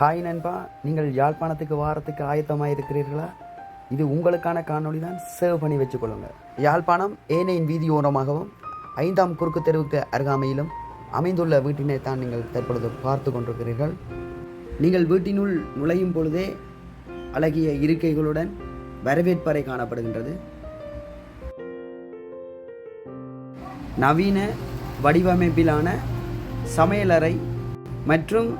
Hi நண்பா நீங்கள் யாழ்ப்பாணத்துக்கு வாரத்துக்கு ஆயத்தமாக இருக்கிறீர்களா இது உங்களுக்கான காணொளி தான் சேவ் பண்ணி வச்சுக்கொள்ளுங்க. யாழ்ப்பாணம் ஏனையின் வீதியோரமாகவும் ஐந்தாம் குறுக்கு தெருவுக்கு அருகாமையிலும் அமைந்துள்ள வீட்டினை தான் நீங்கள் தற்பொழுது பார்த்து கொண்டிருக்கிறீர்கள். நீங்கள் வீட்டினுள் நுழையும் பொழுதே அழகிய இருக்கைகளுடன் வரவேற்பறை காணப்படுகின்றது. நவீன வடிவமைப்பிலான சமையலறை மற்றும்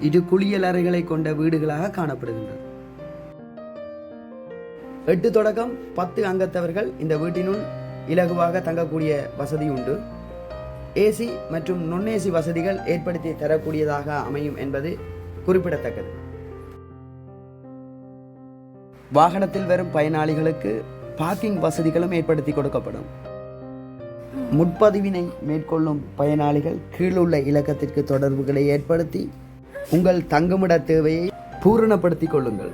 இரு குளியலறைகளை கொண்ட வீடுகளாக காணப்படுகின்றது எட்டு தொடக்கம் பத்து அங்கத்தவர்கள் இந்த வீட்டினுள் இலகுவாக தங்கக்கூடிய வசதி உண்டு. ஏசி மற்றும் நுண்ணேசி வசதிகள் ஏற்படுத்தி தரக்கூடியதாக அமையும் என்பது குறிப்பிடத்தக்கது. வாகனத்தில் வரும் பயனாளிகளுக்கு பார்க்கிங் வசதிகளும் ஏற்படுத்தி கொடுக்கப்படும். முன்பதிவினை மேற்கொள்ளும் பயனாளிகள் கீழுள்ள இலக்கத்திற்கு தொடர்புகளை ஏற்படுத்தி உங்கள் தங்குமிட தேவையை பூரணப்படுத்திக் கொள்ளுங்கள்.